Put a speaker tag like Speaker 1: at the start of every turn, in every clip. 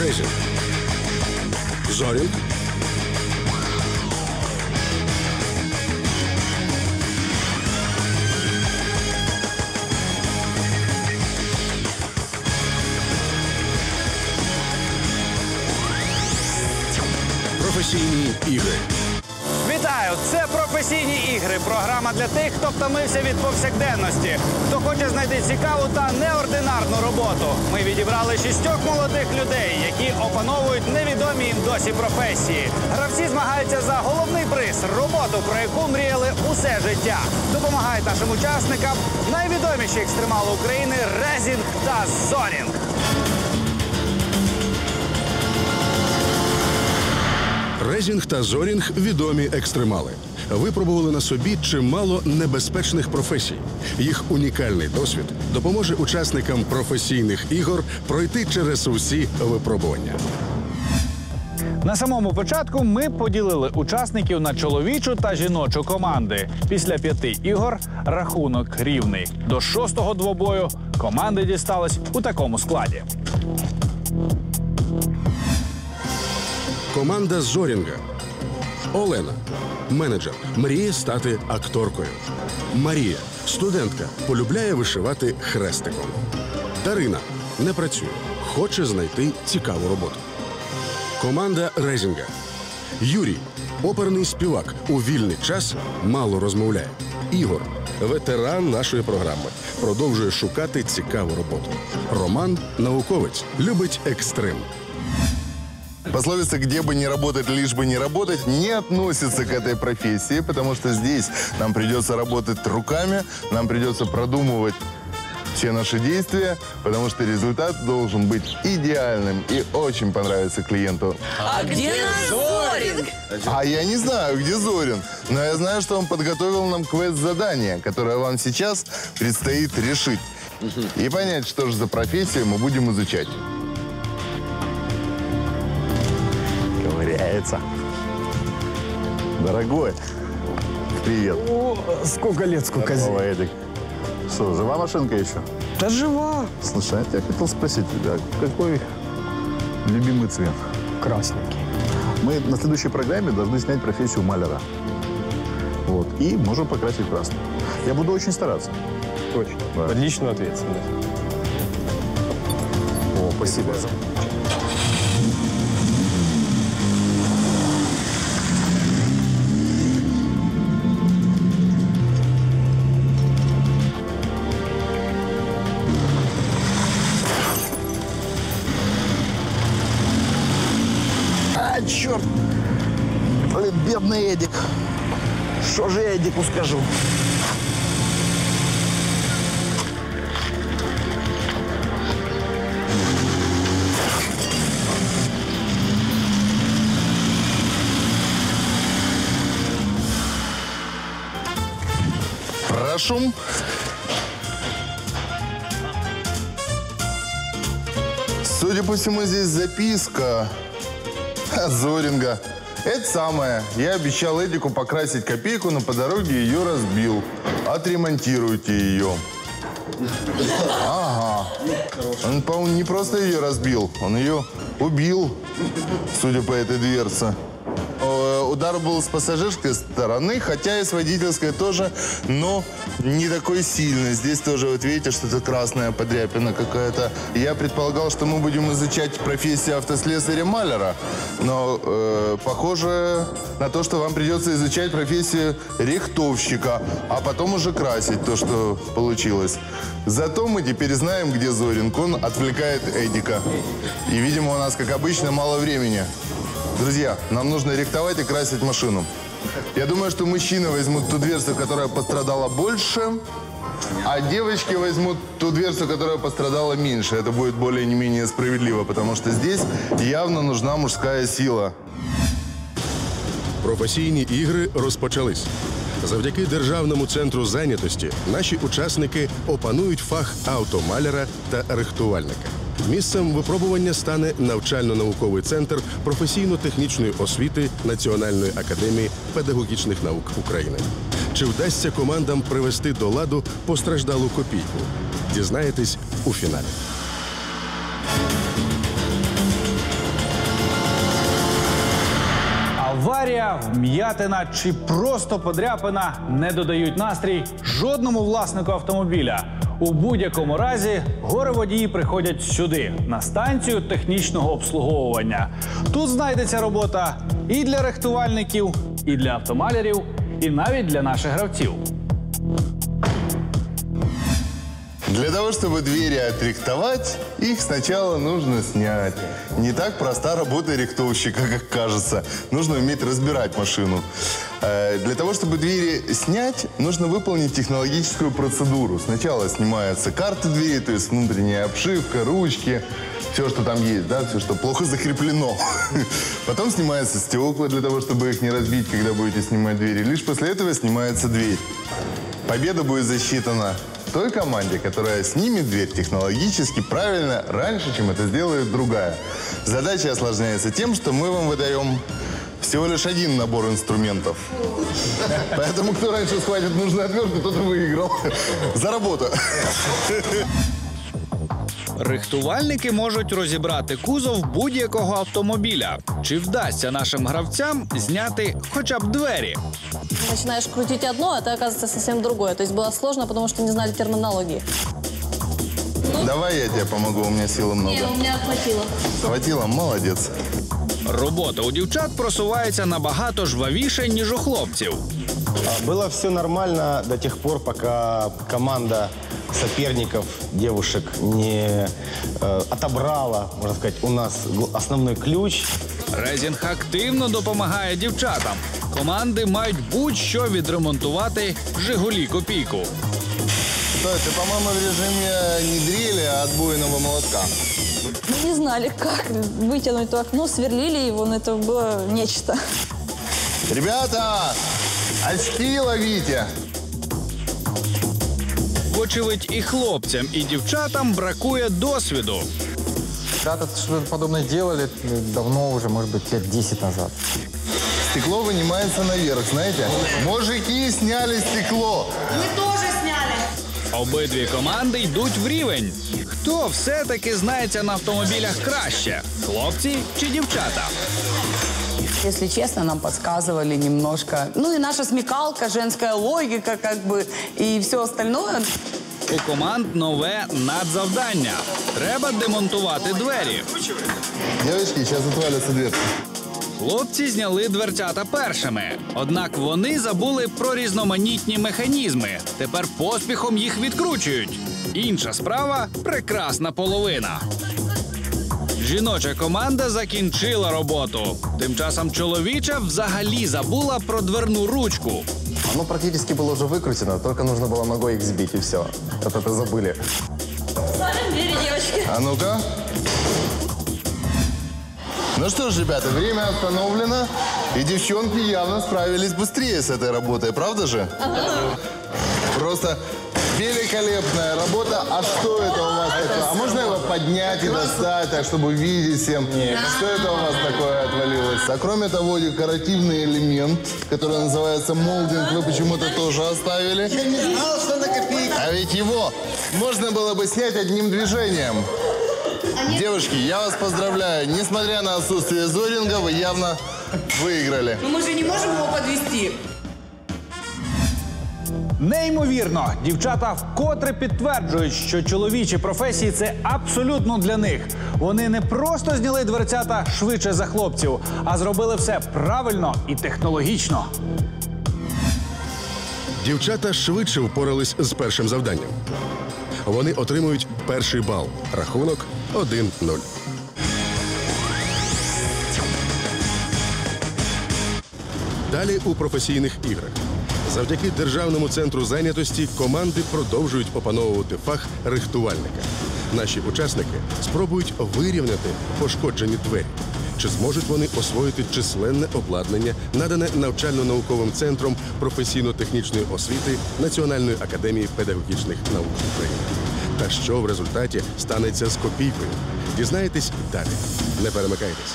Speaker 1: Резін. Зорінг. Професійні ігри.
Speaker 2: Професійні ігри. Програма для тих, хто втомився від повсякденності, хто хоче знайти цікаву та неординарну роботу. Ми відібрали шістьох молодих людей, які опановують невідомі їм досі професії. Гравці змагаються за головний приз роботу, про яку мріяли усе життя. Допомагають нашим учасникам найвідоміші екстремали України Резінг та Зорінг.
Speaker 1: Резінг та Зорінг відомі екстремали. Випробували на собі чимало небезпечних професій. Їх унікальний досвід допоможе учасникам професійних ігор пройти через усі випробування.
Speaker 2: На самому початку ми поділили учасників на чоловічу та жіночу команди. Після п'яти ігор рахунок рівний. До шостого двобою команди дістались у такому складі.
Speaker 1: Команда Зорінга. Олена, менеджер, мріє стати акторкою. Марія, студентка, полюбляє вишивати хрестиком. Дарина не працює, хоче знайти цікаву роботу. Команда Резінга. Юрій, оперний співак, у вільний час мало розмовляє. Ігор, ветеран нашої програми, продовжує шукати цікаву роботу. Роман науковець, любить екстрим.
Speaker 3: Пословица «где бы не работать, лишь бы не работать» не относится к этой профессии, потому что здесь нам придется работать руками, нам придется продумывать все наши действия, потому что результат должен быть идеальным и очень понравиться клиенту.
Speaker 4: А где наш Зоринг?
Speaker 3: А я не знаю, где Зорин, но я знаю, что он подготовил нам квест-задание, которое вам сейчас предстоит решить. И понять, что же за профессию мы будем изучать.
Speaker 5: Ковыряется. Дорогой, привет.
Speaker 6: Сколько лет, сколько зим.
Speaker 5: Эдик. Что, жива машинка еще?
Speaker 6: Да жива.
Speaker 5: Слушай, я хотел спросить тебя, какой любимый цвет?
Speaker 6: Красненький.
Speaker 5: Мы на следующей программе должны снять профессию маляра. Вот. И можем покрасить красным. Я буду очень стараться.
Speaker 6: Точно.
Speaker 5: Да.
Speaker 6: Под личную ответственность.
Speaker 5: О, спасибо. А, Эдику скажу?
Speaker 3: Прошу. Судя по всему, здесь записка от Зоринга. Это самое. Я обещал Эдику покрасить копейку, но по дороге ее разбил. Отремонтируйте ее. Ага. Он, по-моему, не просто ее разбил, он ее убил, судя по этой дверце. Э, Удар был с пассажирской стороны, хотя и с водительской тоже, но не такой сильный. Здесь тоже, вот видите, что-то красная подряпина какая-то. Я предполагал, что мы будем изучать профессию автослесаря-маляра, но э, похоже на то, что вам придется изучать профессию рихтовщика, а потом уже красить то, что получилось. Зато мы теперь знаем, где Зоринг. Он отвлекает Эдика. И, видимо, у нас, как обычно, мало времени. Друзья, нам нужно рихтовать и красить машину. Я думаю, что мужчины возьмут ту дверцу, которая пострадала больше, а девочки возьмут ту дверцу, которая пострадала меньше. Это будет более не менее справедливо, потому что здесь явно нужна мужская сила.
Speaker 1: Професійні ігри розпочались. Завдяки Державному центру зайнятості наші учасники опанують фах автомаляра та рихтувальника. Місцем випробування стане навчально-науковий центр професійно-технічної освіти Національної академії педагогічних наук України. Чи вдасться командам привести до ладу постраждалу копійку? Дізнаєтесь у фіналі.
Speaker 2: Аварія, вм'ятина чи просто подряпина не додають настрій жодному власнику автомобіля. У будь-якому разі горе водії приходять сюди, на станцію технічного обслуговування. Тут знайдеться робота і для рихтувальників, і для автомалярів, і навіть для наших гравців.
Speaker 3: Для того, чтобы двери отрихтовать, их сначала нужно снять. Не так проста работа рихтовщика, как кажется. Нужно уметь разбирать машину. Э, Для того, чтобы двери снять, нужно выполнить технологическую процедуру. Сначала снимаются карты двери, то есть внутренняя обшивка, ручки, все, что там есть, да, все, что плохо закреплено. Потом снимаются стекла для того, чтобы их не разбить, когда будете снимать двери. Лишь после этого снимается дверь. Победа будет засчитана той команде, которая снимет дверь технологически правильно раньше, чем это сделает другая. Задача осложняется тем, что мы вам выдаем всего лишь один набор инструментов. Поэтому кто раньше схватит нужную отвертку, тот и выиграл. За работу.
Speaker 2: Рихтувальники можуть розібрати кузов будь-якого автомобіля. Чи вдасться нашим гравцям зняти хоча б двері?
Speaker 7: Начинаешь крутить одно, а это оказывается совсем другое. То есть было сложно, потому что не знали терминологии.
Speaker 3: Давай я тебе помогу, у меня силы много.
Speaker 7: у меня хватило.
Speaker 3: Хватило? Молодец.
Speaker 2: Робота у дівчат просувається набагато жвавіше, ніж у хлопців.
Speaker 6: А, Было все нормально до тех пор, пока команда соперников, девушек, не э, отобрала, можно сказать, у нас гл- основной ключ.
Speaker 2: Резінг активно допомагає дівчатам. Команди мають будь-що відремонтувати Жигулі копійку.
Speaker 3: Стой, ты, по-моему, в режиме не дрели, а отбойного молотка.
Speaker 7: Мы не знали, как вытянуть то окно, сверлили его, но это было нечто.
Speaker 3: Ребята, очки ловите.
Speaker 2: Вочевидь, і хлопцям, і дівчатам бракує досвіду.
Speaker 8: Когда-то что-то подобное делали э, давно уже, может быть, лет 10 назад.
Speaker 3: Стекло вынимается наверх, знаете? Мужики сняли стекло.
Speaker 2: Обидві команди йдуть в рівень. Хто все-таки знається на автомобілях краще? Хлопці чи дівчата?
Speaker 4: Если честно, нам подсказывали немножко. Ну и наша смекалка, женская логика, как бы, и все остальное.
Speaker 2: У команд нове надзавдання. Треба демонтувати двері.
Speaker 3: Девочки, сейчас отвалится дверца.
Speaker 2: Хлопці зняли дверцята першими. Однак вони забули про різноманітні механізми. Тепер поспіхом їх відкручують. Інша справа прекрасна половина. Жіноча команда закінчила роботу. Тим часом чоловіча взагалі забула про дверну ручку.
Speaker 8: Оно практически было уже выкрутено, только нужно было ногой их сбить, и все. Вот это забыли.
Speaker 7: Двери, девочки.
Speaker 3: А ну-ка. Ну что ж, ребята, время остановлено. И девчонки явно справились быстрее с этой работой, правда же? Просто великолепная работа. А что это у вас такое? А можно его поднять и достать, так чтобы видеть всем? Что это у вас такое отвалилось? А кроме того, декоративный элемент, который называется молдинг, вы почему-то тоже оставили. Я не знал, что на копейку. А ведь его можно было бы снять одним движением. Девушки, я вас поздравляю. Несмотря на отсутствие зоринга, вы явно выиграли.
Speaker 4: Но мы же не можем его подвести.
Speaker 2: Неймовірно, дівчата вкотре підтверджують, що чоловічі професії це абсолютно для них. Вони не просто зняли дверцята швидше за хлопців, а зробили все правильно і технологічно.
Speaker 1: Дівчата швидше впорались з першим завданням. Вони отримують перший бал. Рахунок 1-0. Далі у професійних іграх. Завдяки Державному центру зайнятості команди продовжують опановувати фах рихтувальника. Наші учасники спробують вирівняти пошкоджені двері. Чи зможуть вони освоїти численне обладнання, надане навчально-науковим центром професійно-технічної освіти Національної академії педагогічних наук України? Та що в результаті станеться з копійкою? Дізнаєтесь далі. Не перемикайтесь.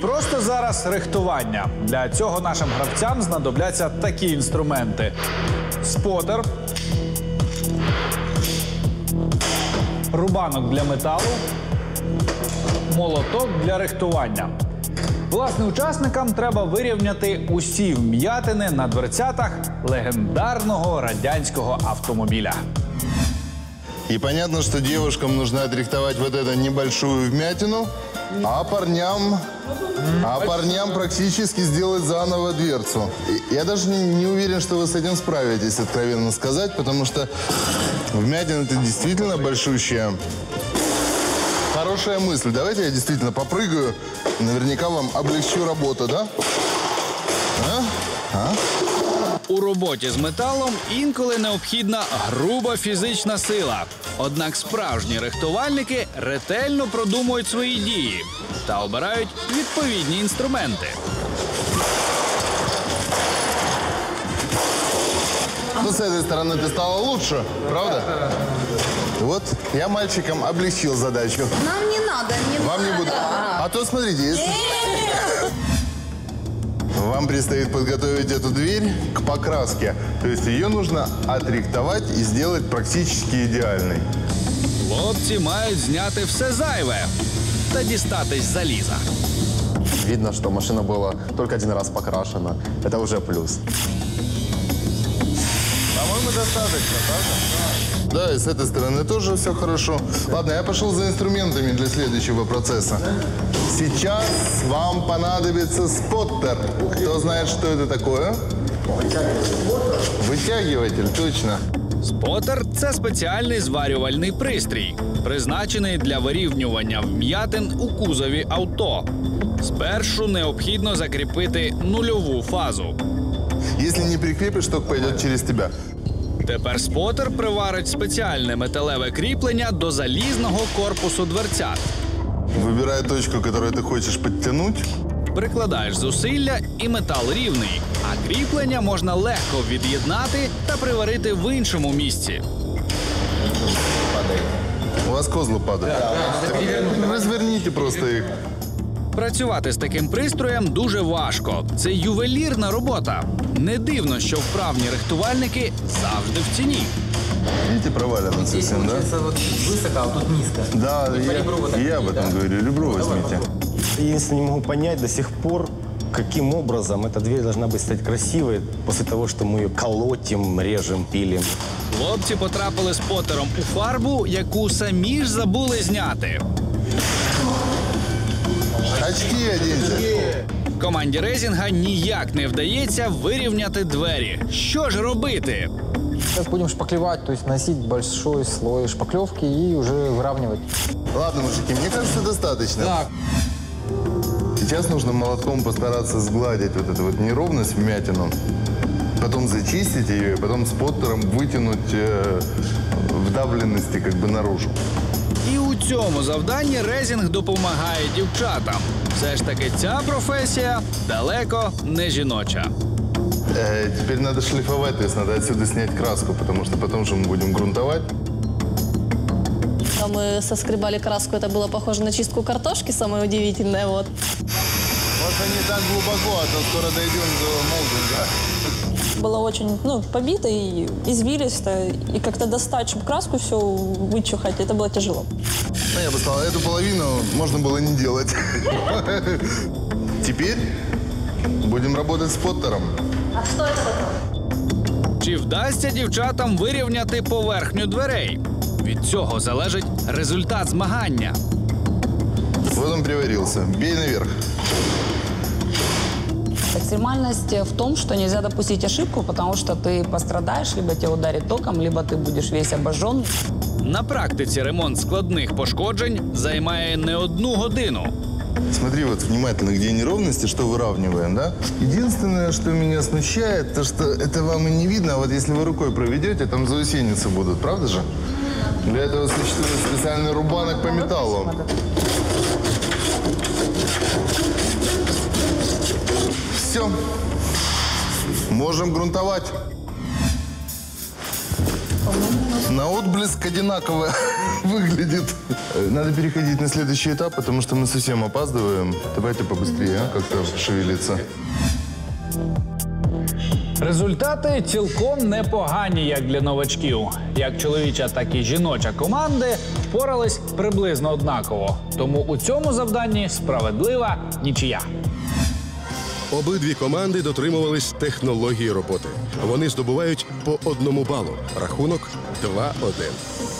Speaker 2: Просто зараз рихтування. Для цього нашим гравцям знадобляться такі інструменти: спотер, рубанок для металу, молоток для рихтування. Власне, учасникам треба вирівняти усі вм'ятини на дверцятах легендарного радянського автомобіля.
Speaker 3: И понятно, что девушкам нужно отрихтовать вот эту небольшую вмятину, а парням, а парням практически сделать заново дверцу. Я даже не, уверен, что вы с этим справитесь, откровенно сказать, потому что вмятина это действительно большущая. Хорошая мысль. Давайте я действительно попрыгаю. Наверняка вам облегчу работу, да?
Speaker 2: У роботі з металом інколи необхідна груба фізична сила. Однак справжні рихтувальники ретельно продумують свої дії та обирають відповідні інструменти.
Speaker 3: Ну, с этой стороны ты стала лучше, правда? Вот я мальчикам облегчил задачу.
Speaker 9: Нам не надо, не
Speaker 3: Вам не
Speaker 9: надо.
Speaker 3: буду. А то смотрите, если... Вам предстоит подготовить эту дверь к покраске. То есть ее нужно отрихтовать и сделать практически идеальной.
Speaker 2: Хлопці мають зняти все зайве та дістатись заліза.
Speaker 10: Видно, что машина была только один раз покрашена. Это уже плюс.
Speaker 3: По-моему, достаточно, правда? Да, и с этой стороны тоже все хорошо. Ладно, я пошел за инструментами для следующего процесса. Сейчас вам понадобится споттер. Кто знает, что это такое? Вытягиватель, точно.
Speaker 2: Спотер це спеціальний зварювальний пристрій, призначений для вирівнювання вм'ятин у кузові авто. Спершу необхідно закріпити нульову фазу.
Speaker 3: Если не прикрепишь, ток пойдет через тебя.
Speaker 2: Тепер спотер приварить спеціальне металеве кріплення до залізного корпусу дверцят.
Speaker 3: Выбирай точку, которую ты хочешь подтянуть.
Speaker 2: Прикладаєш зусилля і метал рівний, а кріплення можна легко від'єднати та приварити в іншому місці.
Speaker 3: У вас козлы падают. Разверните просто их.
Speaker 2: Працювати з таким пристроєм дуже важко. Це ювелірна робота. Не дивно, що вправні рихтувальники завжди в ціні.
Speaker 3: Видите, провалено совсем, да?
Speaker 8: вот высоко, а тут низко.
Speaker 3: Да, я, я об этом говорю. Ребро возьмите.
Speaker 6: Единственное, не могу понять до сих пор, каким образом эта дверь должна быть стать красивой после того, что мы ее колотим, режем, пилим.
Speaker 2: Хлопці потрапили з потером у фарбу, яку самі ж забули зняти.
Speaker 3: Очки оденьте.
Speaker 2: Команді Резінга ніяк не вдається вирівняти двері. Що ж робити?
Speaker 8: Сейчас будем шпаклевать, то есть носить большой слой шпаклевки и уже выравнивать.
Speaker 3: Ладно, мужики, мне кажется, достаточно. Сейчас нужно молотком постараться сгладить вот эту вот неровность, вмятину. Потом зачистить ее и потом споттером вытянуть э, вдавленности как бы наружу.
Speaker 2: І у цьому завданні Резінг допомагає дівчатам. Все ж таки, ця професія далеко не жіноча.
Speaker 3: Э, теперь надо шлифовать, то есть надо отсюда снять краску, потому что потом же мы будем грунтовать.
Speaker 9: А Мы соскребали краску, это было похоже на чистку картошки, самое удивительное. Вот.
Speaker 3: Можно не так глубоко, а то скоро дойдем до молдинга.
Speaker 7: Было очень, ну, побито и извилисто. И как-то достать, чтобы краску все вычухать, это было тяжело.
Speaker 3: Ну, я бы сказал, эту половину можно было не делать. Теперь будем работать с поттером.
Speaker 2: Чи вдасться дівчатам вирівняти поверхню дверей? Від цього залежить результат змагання.
Speaker 3: Вот он приварился. Бей наверх.
Speaker 4: Экстремальность в том, что нельзя допустить ошибку, потому что ты пострадаешь, либо тебя ударит током, либо ты будешь весь обожжен.
Speaker 2: На практиці ремонт складних пошкоджень займає не одну годину.
Speaker 3: Смотри вот внимательно, где неровности, что выравниваем, да? Единственное, что меня смущает, то что это вам и не видно, а вот если вы рукой проведете, там заусеницы будут, правда же? Для этого существует специальный рубанок по металлу. Все. Можем грунтовать. На отблеск одинаково выглядит. Э, Надо переходить на следующий этап, потому что мы совсем опаздываем. Давайте побыстрее, а? как-то шевелиться.
Speaker 2: Результати цілком непогані як для новачків. Як чоловіча, так і жіноча команди впорались приблизно однаково. Тому у цьому завданні справедлива нічия.
Speaker 1: Обидві команди дотримувались технології роботи. Вони здобувають по одному балу. Рахунок 2-1.